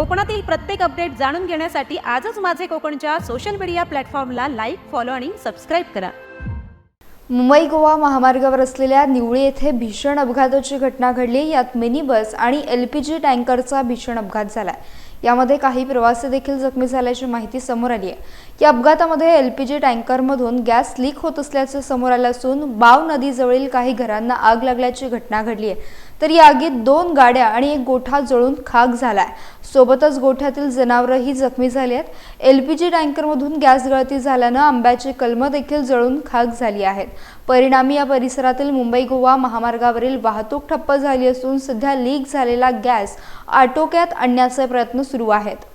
कोकणातील प्रत्येक अपडेट जाणून घेण्यासाठी आजच माझे कोकणच्या सोशल मीडिया प्लॅटफॉर्मला लाईक फॉलो आणि सबस्क्राईब करा. मुंबई गोवा महामार्गावर असलेल्या निवळी येथे भीषण अपघाताची घटना घडली. यात मिनी बस आणि एल पी जी टँकरचा भीषण अपघात झाला. यामध्ये काही प्रवासी देखील जखमी झाल्याची माहिती समोर आली आहे. या अपघातामध्ये एल पी जी टँकरमधून गॅस लीक होत असल्याचं समोर आलं असून बाव नदीजवळील काही घरांना आग लागल्याची घटना घडली आहे. तर या आगीत दोन गाड्या आणि एक गोठा जळून खाक झालाय. सोबतच गोठ्यातील जनावरंही जखमी झाली आहेत. एल पी जी टँकरमधून गॅस गळती झाल्यानं आंब्याची कलमं देखील जळून खाक झाली आहेत. परिणामी या परिसरातील मुंबई गोवा महामार्गावरील वाहतूक ठप्प झाली असून सध्या लीक झालेला गॅस आटोक्यात आणण्याचे प्रयत्न सुरू आहेत